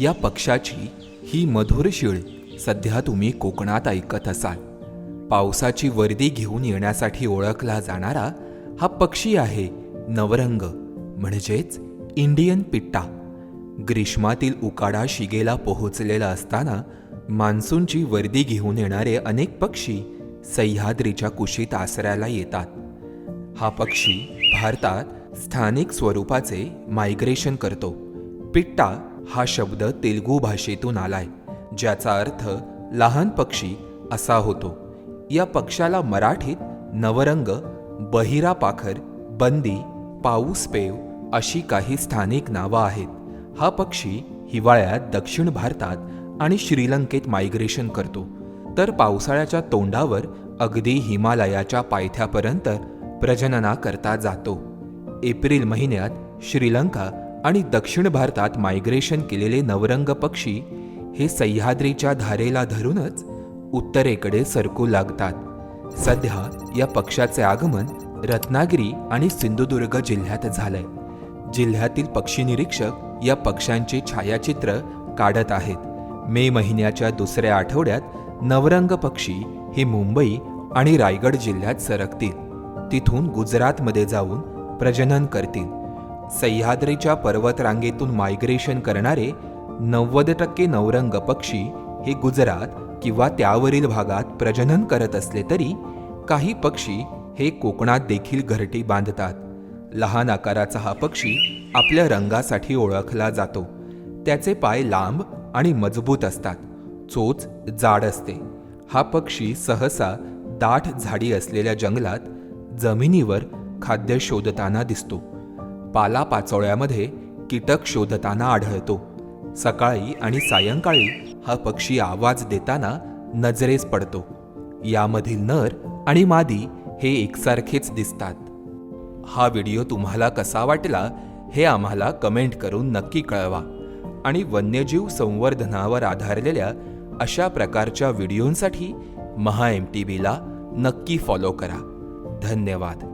या पक्षाची ही मधुर शिळ सध्या तुम्ही कोकणात ऐकत असाल. पावसाची वर्दी घेऊन येण्यासाठी ओळखला जाणारा हा पक्षी आहे नवरंग म्हणजेच इंडियन पिट्टा. ग्रीष्मातील उकाडा शिगेला पोहोचलेला असताना मान्सूनची वर्दी घेऊन येणारे अनेक पक्षी सह्याद्रीच्या कुशीत आसऱ्याला येतात. हा पक्षी भारतात स्थानिक स्वरूपाचे मायग्रेशन करतो. पिट्टा हा शब्द तेलगू भाषेतून आलाय ज्याचा अर्थ लहान पक्षी असा होतो. या पक्षाला मराठीत नवरंग बहिरा पाखर बंदी पाऊसपेव अशी काही स्थानिक नावं आहेत. हा पक्षी हिवाळ्यात दक्षिण भारतात आणि श्रीलंकेत मायग्रेशन करतो. तर पावसाळ्याच्या तोंडावर अगदी हिमालयाच्या पायथ्यापर्यंत प्रजननाकरता जातो. एप्रिल महिन्यात श्रीलंका आणि दक्षिण भारतात मायग्रेशन केलेले नवरंग पक्षी हे सह्याद्रीच्या धारेला धरूनच उत्तरेकडे सरकू लागतात. सध्या या पक्षाचे आगमन रत्नागिरी आणि सिंधुदुर्ग जिल्ह्यात झालंय. जिल्ह्यातील पक्षी निरीक्षक या पक्ष्यांचे छायाचित्र काढत आहेत. मे महिन्याच्या दुसऱ्या आठवड्यात नवरंग पक्षी हे मुंबई आणि रायगड जिल्ह्यात सरकतील. तिथून गुजरातमध्ये जाऊन प्रजनन करतील. सह्याद्रीच्या पर्वतरांगेतून मायग्रेशन करणारे नव्वद टक्के नवरंग पक्षी हे गुजरात किंवा त्यावरील भागात प्रजनन करत असले तरी काही पक्षी हे कोकणात देखील घरटी बांधतात. लहान आकाराचा हा पक्षी आपल्या रंगासाठी ओळखला जातो. त्याचे पाय लांब आणि मजबूत असतात. चोच जाड असते. हा पक्षी सहसा दाट झाडी असलेल्या जंगलात जमिनीवर खाद्य शोधताना दिसतो. पालापाचोळ्यामध्ये कीटक शोधताना आढळतो. सकाळी आणि सायंकाळी हा पक्षी आवाज देताना नजरेस पडतो. यामधील नर आणि मादी हे एकसारखेच दिसतात. हा व्हिडिओ तुम्हाला कसा वाटला हे आम्हाला कमेंट करून नक्की कळवा. आणि वन्यजीव संवर्धनावर आधारलेल्या अशा प्रकारच्या व्हिडिओंसाठी महा एम टी व्हीला नक्की फॉलो करा. धन्यवाद.